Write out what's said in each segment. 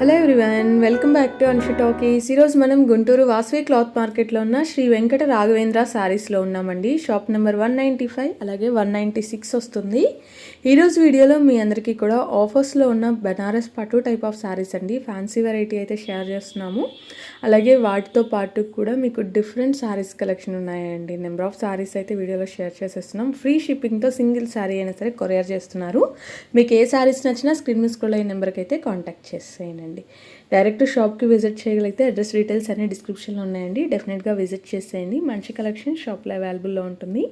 Hello everyone welcome back to Anshu talkies ఈరోజు మనం Guntur Vasavi cloth మార్కెట్లో ఉన్న శ్రీ వెంకట రాఘవేంద్ర శారీస్లో ఉన్నామండి. Shop number one ninety five అలాగే వన్ నైంటీ సిక్స్ వస్తుంది. ఈరోజు వీడియోలో మీ అందరికీ కూడా ఆఫర్స్లో ఉన్న బెనారస్ పట్టు టైప్ ఆఫ్ శారీస్ అండి. ఫ్యాన్సీ వెరైటీ అయితే షేర్ చేస్తున్నాము. అలాగే వాటితో పాటు కూడా మీకు డిఫరెంట్ శారీస్ కలెక్షన్ ఉన్నాయండి. నెంబర్ ఆఫ్ శారీస్ అయితే వీడియోలో షేర్ చేసేస్తున్నాం. ఫ్రీ షిప్పింగ్తో సింగిల్ శారీ అయినా సరే కొరియర్ చేస్తున్నారు. మీకు ఏ శారీస్ నచ్చినా స్క్రీన్ మీద స్క్రోల్ అయిన నెంబర్కి అయితే కాంటాక్ట్ చేసేయండి. డైరెక్ట్ షాప్కి విజిట్ చేయగలిగితే అడ్రస్ డీటెయిల్స్ అన్ని డిస్క్రిప్షన్లో ఉన్నాయండి. డెఫినెట్గా విజిట్ చేసేయండి. మంచి కలెక్షన్ షాప్లో అవైలబుల్లో ఉంటుంది.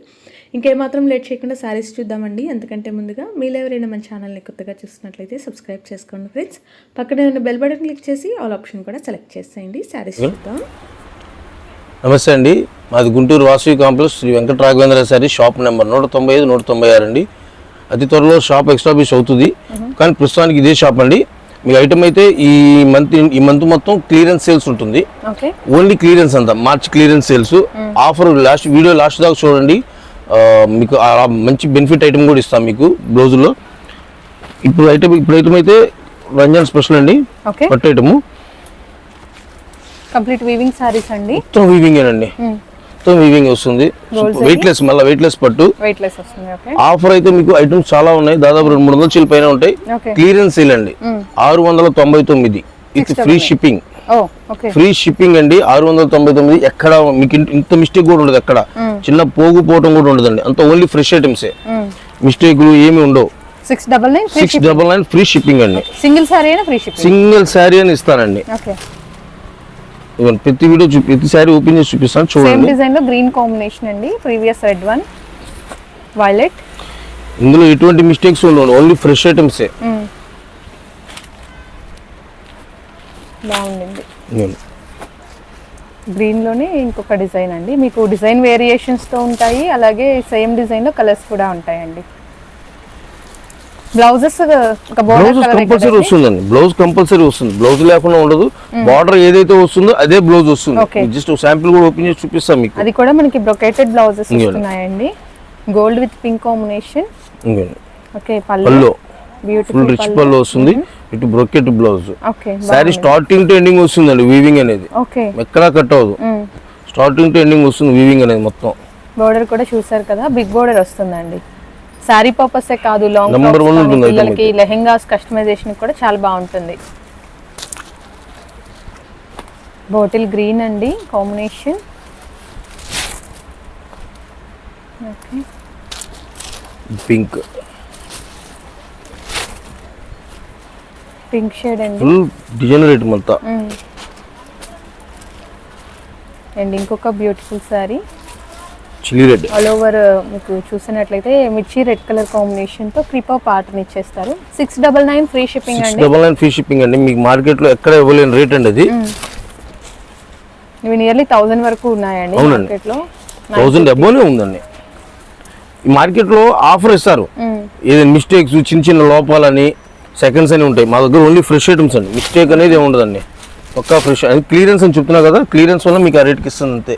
ఇంకేమాత్రం లేట్ చేయకుండా శారీస్ చూద్దామండి. అంతకంటే ముందుగా మీరు ఎవరైనా మన ఛానల్ని కొత్తగా చూస్తున్నట్లయితే సబ్స్క్రైబ్ చేసుకోండి ఫ్రెండ్స్. పక్కనే ఉన్న బెల్ బటన్ క్లిక్ చేసి ఆల్ ఆప్షన్ కూడా సెలెక్ట్ చేసేయండి. శారీస్ చూద్దాం. నమస్తే అండి. మాది Guntur Vasavi complex Shri Venkata Raghavendra sari shop number నూట తొంభై ఐదు నూట తొంభై ఆరు అండి. అతి త్వరలో షాప్ ఎక్స్టాబ్లిష్ అవుతుంది. కానీ ప్రస్తుతానికి ఇదే షాప్ అండి. మీ ఐటమ్ అయితే ఈ మంత్ ఈ మంత్ మొత్తం క్లియరెన్స్ సేల్స్ ఉంటుంది. ఓన్లీ క్లియరెన్స్ అంతా March clearance sales offer last video last దాకా చూడండి. మీకు మంచి బెనిఫిట్ ఐటమ్ కూడా ఇస్తాం మీకు బ్లౌజులో. ఇప్పుడు ఐటమ్ ఇప్పుడు ఐటమ్ అయితే రంజాన్ స్పెషల్ అండి. పట్టు ఐటము కంప్లీట్ వీవింగ్ శారీస్ అండి. మొత్తం వీవింగ్ అండి మొత్తం వీవింగ్ వస్తుంది. వెయిట్ లెస్ మళ్ళీ వెయిట్ లెస్ పట్టు ఆఫర్ అయితే మీకు ఐటమ్స్ చాలా ఉన్నాయి. దాదాపు రెండు మూడు వందల చీల పైన ఉంటాయి. క్లియరెన్స్ సేల్ అండి. ఆరు వందల తొంభై తొమ్మిది. With free shipping free shipping అండి. ఆరు వందల తొంభై తొమ్మిది ఎక్కడ మీకు ఇంత- మిస్టేక్ కూడా ఉండదు ఎక్కడ చిన్న పోగు పోవటం కూడా ఉండదండి. అంత ఓన్లీ ఫ్రెష్ ఐటమ్సే మిస్టేక్లు ఏమి ఉండవు. Six double nine free shipping అండి. Single sari shipping single sari అని ఇస్తానండి. ఇదిగోండి, ప్రతి వీడియో చూ ప్రతి శారీ ఓపెన్ చేసి చూపిస్తాను సేమ్ చూడండి. డిజైన్లో గ్రీన్ కాంబినేషన్ అండి. ప్రీవియస్ రెడ్ వన్ వైలెట్ ఇందులో ఎటువంటి మిస్టేక్స్ ఉండవు ఓన్లీ ఫ్రెష్ ఐటమ్సే బాగుంది ఇదిగోండి. గ్రీన్లోనే ఇంకొక డిజైన్ అండి. మీకు డిజైన్ వేరియేషన్స్తో ఉంటాయి అలాగే సేమ్ డిజైన్లో కలర్స్ కూడా ఉంటాయండి. బ్లౌజెస్ బ్లౌజ్ కంపల్సరీ వస్తుందండి. బ్లౌజ్ కంపల్సరీ వస్తుంది. బ్లౌజ్ లేకుండా ఉండదు. బార్డర్ ఏదైతే వస్తుందో అదే బ్లౌజ్ వస్తుంది. జస్ట్ శాంపిల్ కూడా ఓపెన్ చేసి చూపిస్తాం మీకు. అది కూడా మనకి బ్రొకేటెడ్ బ్లౌజెస్. వస్తున్నాయండి. Gold with pink combination. Okay pallu. Pallu. Full beautiful rich pallu. వస్తుంది. ఇటు brocade blouse okay sari starting to ending వస్తుందండి వీవింగ్ అనేది. ఓకే ఎక్కడా కట్ అవ్వదు. స్టార్టింగ్ టు ఎండింగ్ వస్తుంది వీవింగ్ అనేది మొత్తం. బోర్డర్ కూడా చూసారు కదా బిగ్ బోర్డర్ వస్తుందండి. శారీ పర్పస్ కాదు లాంగ్ పిల్లలకి లెహెంగాస్ కస్టమైజేషన్ కూడా చాలా బాగుంటుంది. బాటిల్ గ్రీన్ అండి కాంబినేషన్ పింక్ పింక్ షేడ్ అండి. ఫుల్ డిజైనర్ ఐటమ్ అంతా అండ్ ఇంకొక beautiful sari chilli red. All over మీకు చూసినట్లయితే మిర్చి రెడ్ కలర్ కాంబినేషన్తో క్రిపో పాటర్ని ఇచ్చేస్తారు six double nine free shipping అండి. డబల్ నైన్ ఫ్రీ షిప్పింగ్ అండి. మీకు మార్కెట్లో ఎక్కడ ఇవ్వలేని రేట్ అండి అది. ఇవి నియర్లీ థౌసండ్ వరకు ఉన్నాయండి. మార్కెట్లో థౌసండ్ అబోనే ఉందండి. ఈ మార్కెట్లో ఆఫర్ ఇస్తారు. ఏదైనా మిస్టేక్స్ చిన్న చిన్న లోపాలని సెకండ్స్ అని ఉంటాయి. మా దగ్గర ఓన్లీ ఫ్రెష్ ఐటమ్స్ అండి. మిస్టేక్ అనేది ఏమి ఉండదండి. ఒక్క ఫ్రెష్ అది క్లియరెన్స్ అని చెప్తున్నా కదా క్లియరెన్స్ వల్ల మీకు ఆ రేట్కి ఇస్తుంది అంతే.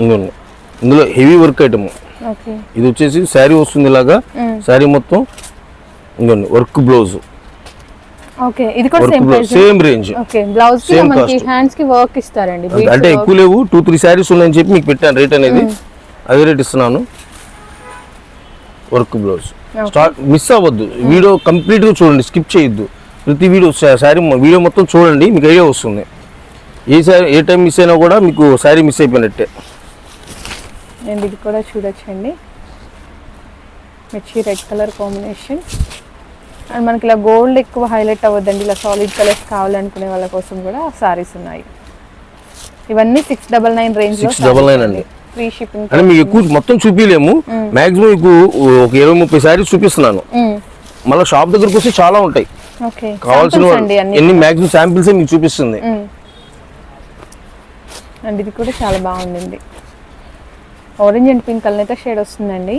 ఇందులో ఇందులో హెవీ వర్క్ ఐటమ్ ఇది వచ్చేసి శారీ వస్తుంది ఇలాగా. శారీ మొత్తం ఇంకోండి work blouse same range okay blouse. హ్యాండ్స్కి వర్క్ ఇస్తారండి అంటే ఎక్కువ లేవు టూ త్రీ శారీస్ ఉన్నాయని చెప్పి మీకు పెట్టాను రేట్ అనేది. అదే రేట్ ఇస్తున్నాను. వర్క్ బ్లౌజ్ స్టార్ట్ మిస్ అవ్వద్దు. వీడియో కంప్లీట్గా చూడండి స్కిప్ చేయొద్దు. ప్రతి వీడియో శారీ వీడియో మొత్తం చూడండి మీకు ఐడియా వస్తుంది. ఏ శారీ ఏ టైం మిస్ అయినా కూడా మీకు శారీ మిస్ అయిపోయినట్టే. అండ్ ఇది కూడా చూడొచ్చండి. మిర్చి రెడ్ కలర్ కాంబినేషన్. అండ్ మనకి ఇలా గోల్డ్ ఎక్కువ హైలైట్ అవ్వద్దండి. ఇలా సాలిడ్ కలర్స్ కావాలనుకునే వాళ్ళ కోసం కూడా సారీస్ ఉన్నాయి. ఇవన్నీ సిక్స్ డబల్ నైన్ రేంజ్లో 699 అండి. ఫ్రీ షిప్పింగ్ అంటే మీకు ఎక్కువ మొత్తం చూపించలేము మాక్సిమం మీకు ఒక ఇరవై ముప్పై శారీస్ చూపిస్తున్నాను. మళ్ళీ షాప్ దగ్గరకు వస్తే చాలా ఉంటాయి. ఓకే. కావాల్సిన ఎన్ని మాక్సిమం శాంపిల్స్ మీకు చూపిస్తుంది. అండ్ ఇది కూడా చాలా బాగుండింది ఆరెంజ్ అండ్ పింక్ కలర్ అయితే షేడ్ వస్తుందండి.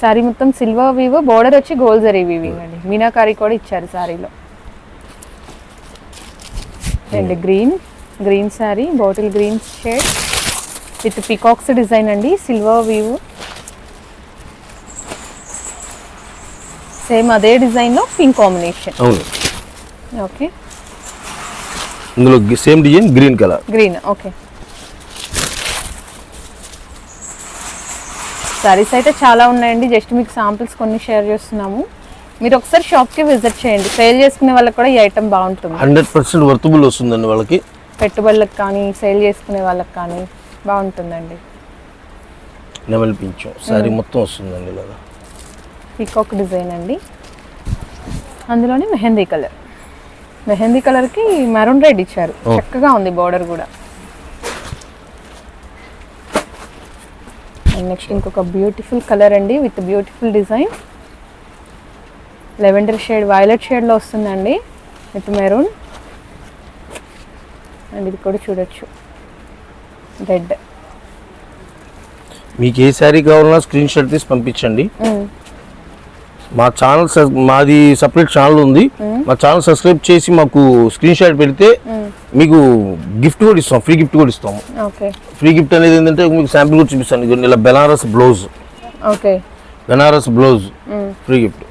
సారీ మొత్తం సిల్వర్ వీవ్ బోర్డర్ వచ్చి గోల్డ్ జరీ వీవింగ్ అండి. మీనాకారి కూడా ఇచ్చారు సారీలో and green green saree bottle green shade with peacocks design అండి. సిల్వర్ వీవ్ సేమ్ అదే డిజైన్లో పింక్ కాంబినేషన్ ఓకే ఇందులో same design green colour green okay sarees అయితే చాలా ఉన్నాయండి. జస్ట్ మీకు సాంపిల్స్ కొన్ని షేర్ చేస్తున్నాము. మీరు ఒకసారి షాప్కి విజిట్ చేయండి. సేల్ చేసుకునే వాళ్ళకి కూడా ఈ ఐటమ్ బాగుంటుంది. హండ్రెడ్ పర్సెంట్ వర్తబుల్ వస్తుందండి వాళ్ళకి. పెట్టుబడులకు కానీ సేల్ చేసుకునే వాళ్ళకి కానీ బాగుంటుందండి. నెమలి పింఛం శారీ మొత్తం వస్తుందండి పీకాక్ డిజైన్ అండి. అందులోనే మెహందీ కలర్. మెహందీ కలర్కి మెరూన్ రెడ్ ఇచ్చారు. చక్కగా ఉంది బార్డర్ కూడా. అండ్ నెక్స్ట్ ఇంకొక బ్యూటిఫుల్ కలర్ అండి with beautiful design. Lavender shade violet షేడ్లో వస్తుందండి విత్ మెరూన్. అండ్ ఇది కూడా చూడొచ్చు. రెడ్. మీకు ఏ శారీ కావాలన్నా స్క్రీన్ షాట్ తీసి పంపించండి. మా ఛానల్ మాది సపరేట్ ఛానల్ ఉంది. మా ఛానల్ సబ్స్క్రైబ్ చేసి మాకు స్క్రీన్ షాట్ పెడితే మీకు గిఫ్ట్ కూడా ఇస్తాం ఫ్రీ గిఫ్ట్ కూడా ఇస్తాము ఓకే ఫ్రీ గిఫ్ట్ అనేది ఏంటంటే మీకు శాంపిల్ కూడా చూపిస్తాను. ఇలా Banaras blouse okay Banaras blouse free gift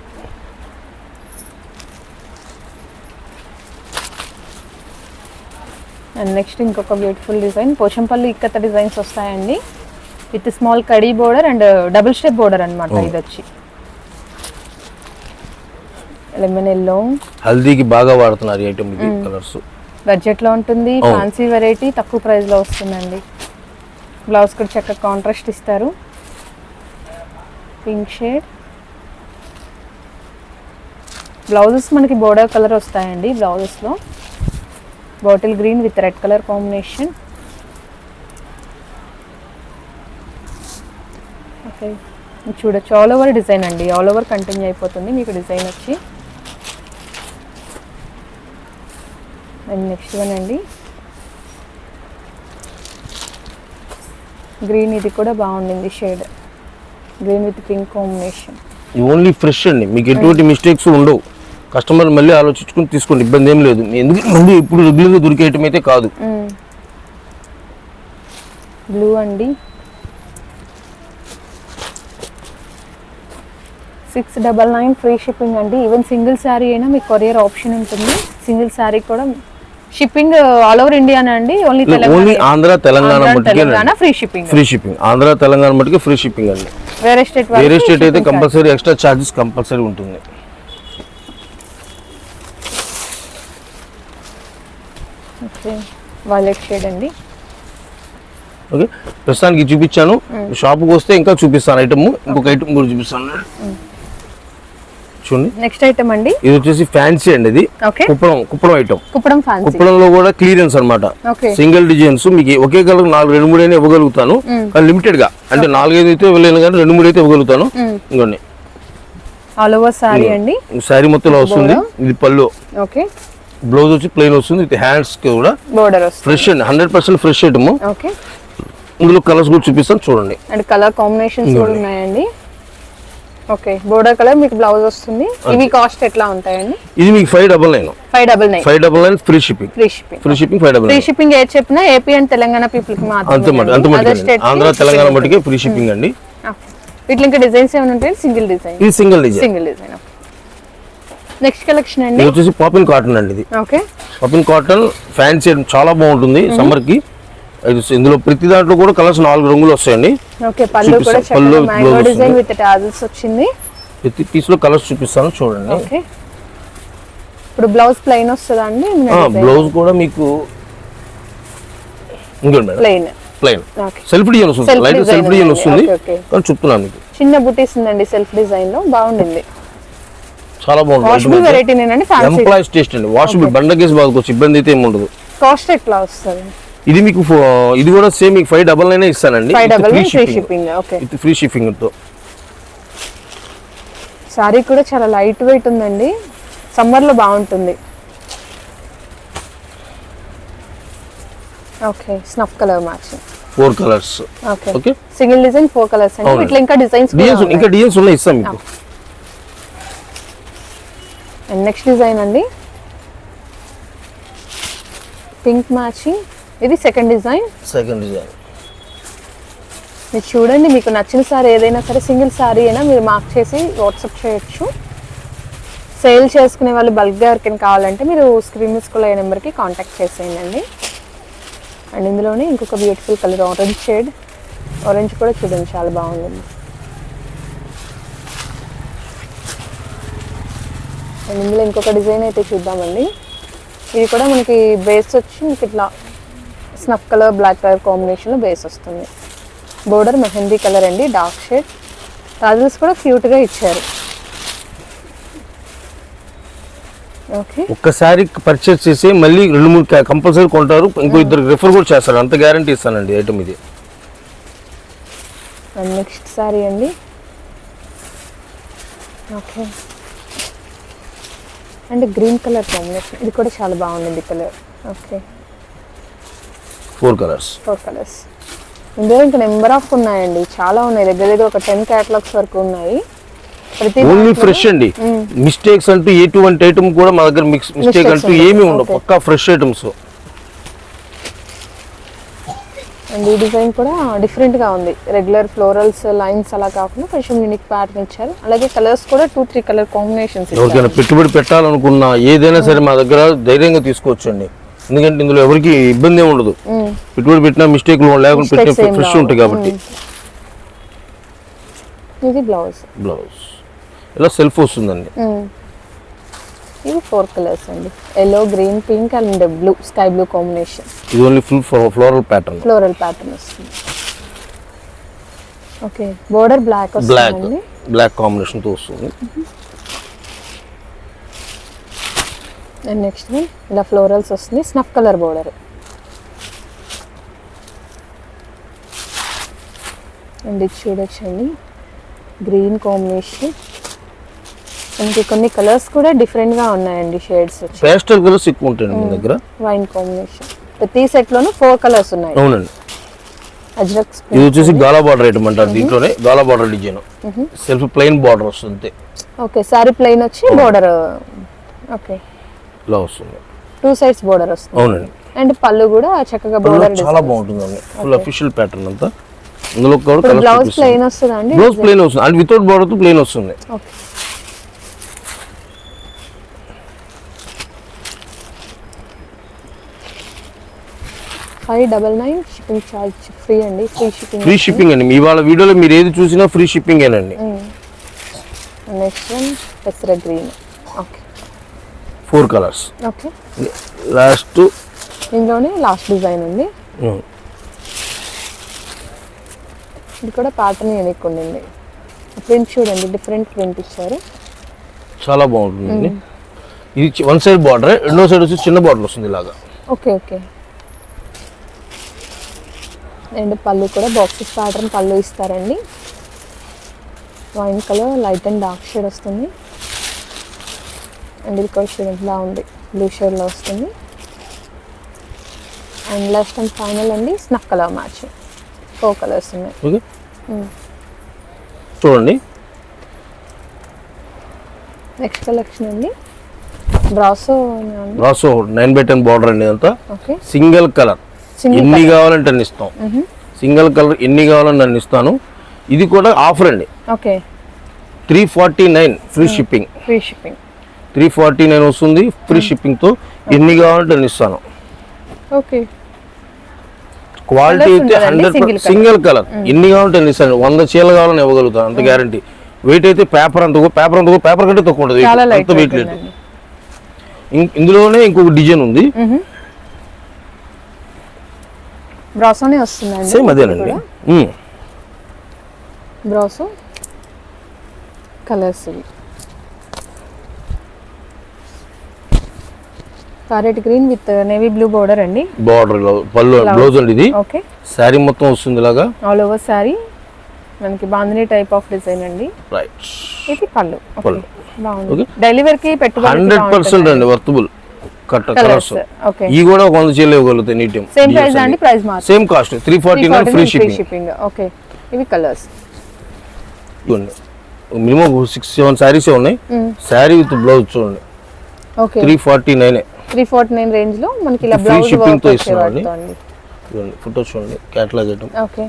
and next ఇంకొక beautiful design Pochampally ikat designs వస్తాయండి. With small khadi border and double step border అనమాట. ఇది వచ్చి లెమన్ ఎల్లో హల్దీకి బాగా వాడుతున్నారు ఐటమ్ ఇది కలర్స్ బడ్జెట్లో ఉంటుంది. ఫ్యాన్సీ వెరైటీ తక్కువ ప్రైస్లో వస్తుందండి. బ్లౌజ్ కూడా చక్కగా కాంట్రాస్ట్ ఇస్తారు. పింక్ షేడ్ బ్లౌజెస్ మనకి బోర్డర్ కలర్ వస్తాయండి బ్లౌజెస్లో bottle green with red colour combination okay చూడొచ్చు. ఆల్ ఓవర్ డిజైన్ అండి. ఆల్ ఓవర్ కంటిన్యూ అయిపోతుంది. మీకు డిజైన్ వచ్చి అండ్ నెక్స్ట్ వన్ అండి. గ్రీన్ ఇది కూడా బాగుండింది shade green with pink combination ఇది ఓన్లీ ఫ్రెష్ అండి. మీకు ఎటువంటి మిస్టేక్స్ ఉండవు. కస్టమర్ మళ్ళీ ఆలోచించుకుని తీసుకోండి. ఇబ్బంది ఏం లేదు. ఎందుకు ముందు ఇప్పుడు రెగ్యులర్గా దొరికే ఐటమ్ అయితే కాదు. బ్లూ అండి. Six double nine free shipping అండి. ఈవెన్ సింగిల్ శారీ అయినా మీకు కొరియర్ ఆప్షన్ ఉంటుంది. సింగిల్ శారీ కూడా షిప్పింగ్ ఆల్ ఓవర్ ఇండియానా అండి? ఓన్లీ ఓన్లీ ఆంధ్ర తెలంగాణ మట్టుకే free shipping free shipping Andhra Telangana మట్టుకే ఫ్రీ షిప్పింగ్ అండి. వేరే స్టేట్ వేరే స్టేట్ అయితే కంపల్సరీ ఎక్స్ట్రా ఛార్జెస్ కంపల్సరీ ఉంటుంది. ఓకే వాలెట్ షేడ్ అండి. ఓకే ప్రస్తుతానికి చూపించాను. షాప్కి వస్తే ఇంకా చూపిస్తాను. ఐటమ్ ఇంకొక ఐటమ్ కూడా చూపిస్తాను. చూడండి. నెక్స్ట్ ఐటమ్ అండి. ఇది వచ్చేసి ఫ్యాన్సీ అండి ఇది. కుప్పడం కుప్పడం ఐటమ్ కుప్పడం కుప్పడంలో కూడా క్లియరెన్స్ అన్నమాట. ఓకే సింగిల్ డిజైన్స్ మీకు ఒకే కలర్ నాలుగు రెండు మూడు అయినా ఇవ్వగలుగుతాను. కానీ లిమిటెడ్గా. అంటే నాలుగైదు అయితే ఇవ్వలేను కానీ రెండు మూడు అయితే ఇవ్వగలుగుతాను. ఇంకోండి. ఆల్ ఓవర్ శారీ అండి. శారీ మొత్తం ఇలా వస్తుంది. ఇది పళ్ళు. ఓకే బ్లౌజ్ వచ్చి ప్లెయిన్ వస్తుంది. ఇది హ్యాండ్స్కి కూడా. బోర్డర్ ఫ్రెష్ అండి. Hundred percent fresh item okay ఇందులో కలర్స్ కూడా చూపిస్తాను. చూడండి. అండ్ కలర్ కాంబినేషన్స్ కూడా ఉన్నాయండి. ఓకే బోర్డర్ కలర్ మీకు బ్లౌజ్ వస్తుంది. ఇవి కాస్ట్ ఎట్లా ఉంటాయండి? ఇది మీకు five double nine. Five double nine. Five double nine free shipping. Free shipping. Free shipping five double free shipping ఏది చెప్పినా ఏపీ అండ్ తెలంగాణ పీపుల్కి అంతే అంత మాత్రమే మటుకే ఆంధ్ర తెలంగాణ మటుకే ఫ్రీ షిప్పింగ్ అండి. వీటిలో ఇంకా డిజైన్స్ ఏమైనా ఉంటాయి? సింగిల్ డిజైన్ ఇది single design single design next collection అండి. ఇది వచ్చేసి పాపిన్ కాటన్ అండి ఇది. ఓకే పాపిన్ కాటన్ ఫ్యాన్సీ చాలా బాగుంటుంది సమ్మర్కి. ఇది ఇందులో ప్రతి దాంట్లో కూడా కలర్స్ నాలుగు రంగులు వస్తాయండి. ప్రతి పీస్లో కలర్స్ చూపిస్తాను చూడండి. ఓకే. ఇప్పుడు బ్లౌజ్ ప్లెయిన్ వస్తుందా అండి? బ్లౌజ్ కూడా మీకు ఇంకోండి plain. Plain. Okay. Self design వస్తుంది. Light self design. వస్తుంది. కానీ చెప్తున్నాను మీకు. చిన్న బుటీస్ ఉందండి సెల్ఫ్ డిజైన్లో బాగుండింది. చాలా వాషబుల్ బాగుంటుంది వెరైటీ నేనండి ఫ్యాన్సీ ఎంప్లాయీస్ టేస్ట్ అండి. వాషబుల్ బండకేసి బాగుకోవచ్చు ఇబ్బంది అయితే ఏమి ఉండదు. కాస్ట్ ఎట్లా వస్తుంది? ఇది మీకు ఇది కూడా సేమ్ మీకు ఫైవ్ డబల్ నైన్ ఇస్తానండి. ఫ్రీ షిప్పింగ్ విత్ ఫ్రీ షిప్పింగ్తో. సారీ కూడా చాలా లైట్ వెయిట్ ఉందండి. సమ్మర్లో బాగుంటుంది. Okay snuff colour matching four colours okay. Single design four colours అండి. ఇట్లా ఇంకా డిజైన్స్ డిజైన్స్ ఇంకా డిజైన్స్ ఉన్నాయి ఇస్తాం మీకు. అండ్ నెక్స్ట్ డిజైన్ అండి. పింక్ మ్యాచింగ్ ఇది సెకండ్ డిజైన్ సెకండ్ డిజైన్ మీరు చూడండి మీకు నచ్చిన సారీ ఏదైనా సరే సింగిల్ సారీ అయినా మీరు మార్క్ చేసి వాట్సాప్ చేయొచ్చు. సేల్ చేసుకునే వాళ్ళు బల్క్గా ఎవరికైనా కావాలంటే మీరు స్క్రీన్ స్కూల్ అయ్యే నెంబర్కి కాంటాక్ట్ చేసేయండి. అండ్ ఇందులోనే ఇంకొక beautiful colour orange shade orange కూడా చూడండి చాలా బాగుంది. అండ్ ఇందులో ఇంకొక డిజైన్ అయితే చూద్దామండి. ఇది కూడా మనకి బేస్ వచ్చి మీకు ఇట్లా స్నఫ్ కలర్ బ్లాక్ కలర్ కాంబినేషన్లో బేస్ వస్తుంది. బోర్డర్ మెహందీ కలర్ అండి డార్క్ షేడ్. టాజల్స్ కూడా క్యూట్గా ఇచ్చారు. ఓకే. ఒక్కసారి పర్చేస్ చేసి మళ్ళీ రెండు మూడు కంపల్సరీ కొంటారు. ఇంకో ఇద్దరు రిఫర్ కూడా చేస్తారు. అంత గ్యారంటీ ఇస్తానండి ఐటమ్ ఇది. నెక్స్ట్ సారీ అండి. Okay. And green colour combination ఇది కూడా చాలా బాగుంది colour okay. Four colours four colours ఇందులో ఇంకా నెంబర్ ఆఫ్ ఉన్నాయండి. చాలా ఉన్నాయి. దగ్గర దగ్గర ఒక టెన్ క్యాటలాగ్స్ వరకు ఉన్నాయి. ఓన్లీ ఫ్రెష్ అండి. మిస్టేక్స్ అంటూ ఎటువంటి ఐటమ్ కూడా మా దగ్గర మిక్స్ మిస్టేక్ అంటూ. ఏమీ ఉండవు. పక్కా ఫ్రెష్ ఐటమ్స్ అండ్ ఈ డిజైన్ కూడా డిఫరెంట్గా ఉంది. రెగ్యులర్ ఫ్లోరల్స్ లైన్స్ అలా కాకుండా కొంచెం యూనిక్ ప్యాటర్న్ ఇచ్చారు. అలాగే కలర్స్ కూడా టూ త్రీ కలర్ కాంబినేషన్స్ ఎవరికైనా పెట్టుబడి పెట్టాలనుకున్నా ఏదైనా సరే మా దగ్గర ధైర్యంగా తీసుకోవచ్చండి. ఎందుకంటే ఇందులో ఎవరికి ఇబ్బంది ఏమి ఉండదు. పెట్టుబడి పెట్టినా మిస్టేక్లు లేకుండా పెట్టిన ఫ్రెష్. ఉంటాయి కాబట్టి. ఇది బ్లౌజ్. బ్లౌజ్. ఇలా సెల్ఫ్ వస్తుందండి. ఇవి ఫోర్ కలర్స్ అండి. Yellow green pink and blue sky blue combination. ఇది only full floral pattern. Floral pattern వస్తుంది. Okay border black black black కాంబినేషన్తో వస్తుంది అండ్ నెక్స్ట్ ఇలా ఫ్లోరల్స్ వస్తుంది. స్నఫ్ కలర్ బోర్డర్ అండ్ ఇది చూడొచ్చండి. గ్రీన్ కాంబినేషన్ మనకి కొన్ని కలర్స్ కూడా డిఫరెంట్గా ఉన్నాయండి షేడ్స్ పేస్టల్ కలర్స్ ఎక్కువ ఉంటాయండి మీ దగ్గర? వైన్ కాంబినేషన్ ప్రతి సెట్లోనూ ఫోర్ కలర్స్ ఉన్నాయి. అవునండి. అజ్రక్ ఇది వచ్చేసి గాలా బార్డర్ ఐటమ్ అంటారు దీంట్లోనే. గాలా border design self plain border వస్తుంది ఓకే సారీ ప్లెయిన్ వచ్చి బోర్డర్ ఓకే ఇలా వస్తుంది. టూ సైడ్స్ బోర్డర్ వస్తుంది. అవునండి. అండ్ పళ్ళు కూడా చక్కగా బోర్డర్ చాలా బాగుంటుందండి. ఫుల్ అఫీషియల్ ప్యాటర్న్ అంతా. ఇందులో కూడా బ్లౌజ్ ప్లెయిన్ వస్తుందా అండి? బ్లౌజ్ ప్లెయిన్ వస్తుంది. అండ్ వితౌట్ బార్డర్తో ప్లెయిన్ వస్తుంది. Okay five double nine shipping charge free అండి. ఫ్రీ షిప్పింగ్ ఫ్రీ షిప్పింగ్ అండి. మీ వాళ్ళ వీడియోలో మీరు ఏది చూసినా ఫ్రీ షిప్పింగ్ ఏనండి. నెక్స్ట్ వన్ పెసర green four colours. Okay. Last. ఇందులోనే లాస్ట్ డిజైన్ ఉంది. ఇది కూడా ప్యాటర్న్ యూనిక్ ఉండింది. ప్రింట్ చూడండి డిఫరెంట్ ప్రింట్ ఇచ్చారు. చాలా బాగుంటుందండి ఇది వన్ సైడ్ బార్డర్ రెండో సైడ్ వచ్చి చిన్న బార్డర్ వస్తుంది ఇలాగా. Okay okay. అండ్ పళ్ళు కూడా బాక్సెస్ ప్యాటర్న్ పళ్ళు ఇస్తారండి. Wine colour light and dark shade వస్తుంది. కూడా చూడండి ఇలా ఉంది. బ్లూ షేడ్లో వస్తుంది. అండ్ లాస్ట్ అండ్ ఫైనల్ అండి snuff colour match four colours ఉన్నాయి. ఓకే చూడండి. నెక్స్ట్ కలెక్షన్ అండి. బ్రాసో రాసో నైన్ బై టెన్ బార్డర్ అండి అంతా ఓకే సింగిల్ కలర్ ఎన్ని కావాలంటే అన్ని ఇస్తాం. సింగిల్ కలర్ ఎన్ని కావాలంటే అన్ని ఇస్తాను. ఇది కూడా ఆఫర్ అండి. Okay three forty nine free shipping free shipping three forty nine వస్తుంది ఫ్రీ షిప్పింగ్తో ఎన్ని కావాలంటే అన్ని ఇస్తాను. ఓకే. క్వాలిటీ అయితే హండ్రెడ్. సింగిల్ కలర్ ఎన్ని కావాలంటే అన్ని ఇస్తాను. వంద చీరలు కావాలని ఇవ్వగలుగుతాను అంత గ్యారంటీ వెయిట్ అయితే పేపర్ అంత పేపర్ అంత పేపర్ కంటే తక్కువ ఉంటుంది చాలా అంత వెయిట్ లేదు. ఇందులోనే ఇంకొక డిజైన్ ఉంది. బ్రాసోనే వస్తుందండి. సేమ్ అదేనండి. బ్రాసో కలర్స్ ఇవి. Parrot green with navy blue border అండి. బార్డర్ పళ్ళు బ్లౌజ్ అండి ఇది. ఓకే శారీ మొత్తం వస్తుంది ఇలాగా? ఆల్ ఓవర్ శారీ మనకి బాందిని టైప్ ఆఫ్ డిజైన్ అండి. రైట్ ఇది పళ్ళు. బాగుంది. Okay. డైలీ వేర్కి పెట్టుబడి హండ్రెడ్ పర్సెంట్ అండి వర్తబుల్ కట్ కలర్స్ ఓకే ఈ కూడా వంద చీరలు ఇవ్వగలుగుతాయి నీట్ సేమ్ ప్రైస్ అండి price mark same cost three forty nine free shipping okay ఇవి కలర్స్ ఇవ్వండి మినిమం సిక్స్ సెవెన్ శారీసే ఉన్నాయి? శారీ విత్ బ్లౌజ్ చూడండి. Okay three forty nine three forty nine రేంజ్లో మనకి ఇలా బ్లౌజ్ వర్క్తో ఇస్తున్నామండి. చూడండి ఫోటో చూడండి క్యాటలాగ్ ఐటమ్ ఓకే.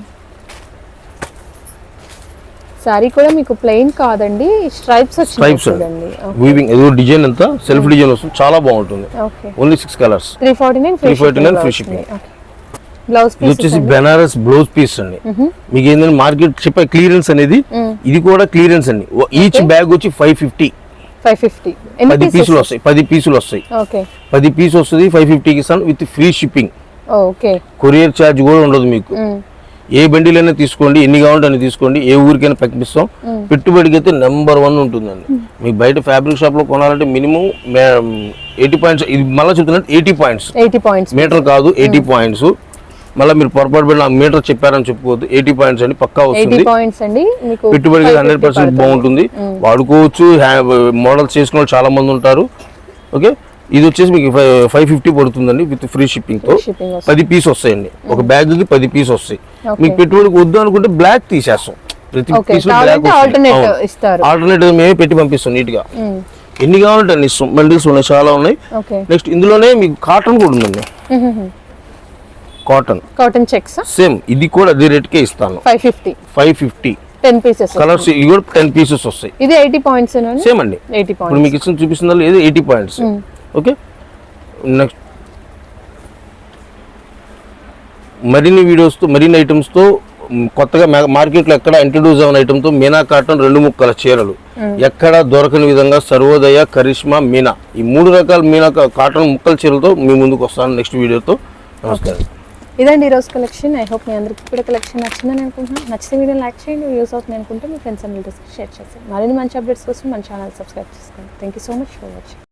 శారీ కూడా మీకు ప్లెయిన్ కాదండి స్ట్రైప్స్ స్ట్రైప్స్ వీవింగ్ ఏదో డిజైన్ అంతా సెల్ఫ్ డిజైన్ వస్తుంది చాలా బాగుంటుంది. Okay. Only six colours three forty nine free 349 free shipping. Blouse ఇది వచ్చేసి బెనారస్ బ్లౌజ్ పీస్ అండి. మీకు ఏంటంటే మార్కెట్ చెప్పే క్లియరెన్స్ అనేది ఇది కూడా క్లియరెన్స్ అండి. ఈచ్ బ్యాగ్ వచ్చి ఫైవ్ ఫిఫ్టీ ఫైవ్ ఫిఫ్టీ పది పీసులు వస్తాయి పది పీసులు వస్తాయి. ఓకే. పది పీస్ వస్తుంది ఫైవ్ ఫిఫ్టీకి ఇస్తాను with free shipping okay courier charge కూడా ఉండదు మీకు. ఏ బండిలైనా తీసుకోండి ఎన్ని కావాలంటే అన్ని తీసుకోండి ఏ ఊరికైనా పంపిస్తాం. పెట్టుబడికి అయితే నెంబర్ వన్ ఉంటుందండి. మీకు బయట ఫ్యాబ్రిక్ షాప్లో కొనాలంటే మినిమం ఎయిటీ పాయింట్స్ ఇది మళ్ళీ చెప్తున్నట్టు eighty points eighty points metre కాదు ఎయిటీ పాయింట్స్ మళ్ళీ మీరు పొరపాటు నాకు మీటర్ చెప్పారని చెప్పుకోవద్దు ఎయిటీ పాయింట్స్ అండి పక్కా వస్తుంది. పెట్టుబడికి 550 హండ్రెడ్ పర్సెంట్. బాగుంటుంది. వాడుకోవచ్చు మోడల్స్ చేసుకున్న చాలా మంది ఉంటారు. ఓకే ఇది వచ్చేసి మీకు ఫైవ్ ఫిఫ్టీ పడుతుందండి విత్ ఫ్రీ షిప్పింగ్తో. షిప్పింగ్ వస్తుంది. పది పీస్ వస్తాయండి. ఒక బ్యాగ్కి పది పీస్ వస్తాయి. మీకు పెట్టుబడికి వద్దు అనుకుంటే బ్లాక్ తీసేస్తాం. ప్రతి పీస్ ఇస్తారు. ఆల్టర్నేటివ్ మేమే పెట్టి పంపిస్తాం నీట్గా మ్మ్. ఎన్ని కావాలంటే అన్ని బండిల్స్ ఉన్నాయి చాలా ఉన్నాయి. నెక్స్ట్ ఇందులోనే మీకు కాటన్ కూడా ఉందండి. కాటన్ కాటన్ చెక్స్ సేమ్ ఇది కూడా అదే రేట్కే ఇస్తాను. Five fifty five fifty ten pieces colours ఇవి కూడా టెన్ పీసెస్ వస్తాయి. ఇది ఎయిటీ పాయింట్స్ సేమ్ అండి? ఎయిటీ పాయింట్స్ మీకు ఇచ్చిన చూపిస్తుందా లేదు ఎయిటీ పాయింట్స్ ఓకే? నెక్స్ట్. మరిన్ని వీడియోస్తో మరిన్ని ఐటమ్స్తో కొత్తగా మార్కెట్లో ఎక్కడ ఇంట్రడ్యూస్ అయిన ఐటమ్తో మీనా కాటన్ రెండు ముక్కల చీరలు. ఎక్కడ దొరకని విధంగా సర్వోదయ కరిష్మా మీనా. ఈ మూడు రకాల మీనా కాటన్ ముక్కల చీరలతో మీ ముందుకు వస్తాను నెక్స్ట్ వీడియోతో. నమస్కారం. ఇదండి ఈరోజు కలెక్షన్ ఐ హోప్ మీ అందరికీ కూడా కలెక్షన్ నచ్చిందని అనుకుంటున్నాను. నచ్చితే వీడియో లైక్ చేయండి యూస్ అవుతుంది అనుకుంటే మీ ఫ్రెండ్స్ అందరితో షేర్ చేయండి మరిన్ని మంచి అప్డేట్స్ కోసం మన ఛానల్ సబ్స్క్రైబ్ చేసుకోండి. Thank you so much for watching